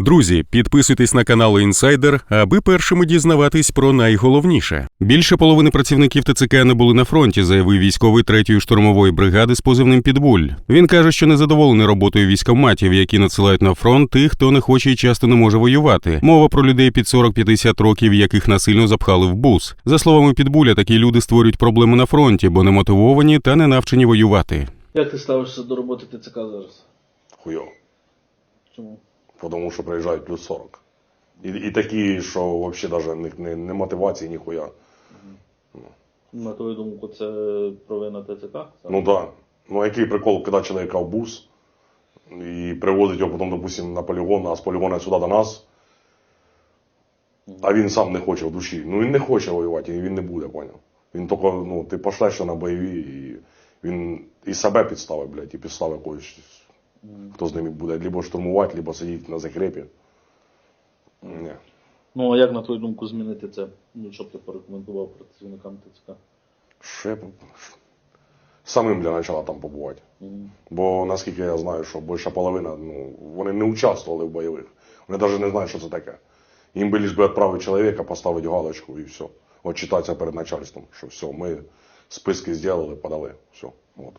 Друзі, підписуйтесь на канал Інсайдер, аби першими дізнаватись про найголовніше. Більше половини працівників ТЦК не були на фронті, заявив військовий третьої штурмової бригади з позивним Підбуль. Він каже, що не задоволений роботою військоматів, які надсилають на фронт тих, хто не хоче і часто не може воювати. Мова про людей під 40-50 років, яких насильно запхали в бус. За словами Підбуля, такі люди створюють проблеми на фронті, бо не мотивовані та не навчені воювати. Як ти ставишся до роботи ТЦК зараз? Хуйово. Чому? Тому що приїжджають плюс 40. І, і такі, що взагалі навіть не, не мотивації, ніхуя. На твою думку, це провина ТЦК? Ну так. Да. Ну а який прикол, коли чоловіка в бус і привозить його потім, допустим, на полігон, а з полігона сюди до нас. А він сам не хоче в душі. Ну він не хоче воювати, і він не буде, поняв. Він тільки, ну, ти пошлешся на бойові, і він і себе підставить, блядь, і підставить когось, хто з ними буде, либо штурмувати, либо сидіти на закрепі. Ні. Ну а як на твою думку змінити це? Ну, щоб ти порекомендував працівникам ТЦК? Ще самим для початку там побувати. Мгм. Бо наскільки я знаю, що більша половина, ну, вони не участвували в бойових. Вони навіть не знають, що це таке. Їм би лиш би відправити чоловіка, поставити галочку і все. От читатися перед начальством, що все, ми списки зробили, подали. Все. От.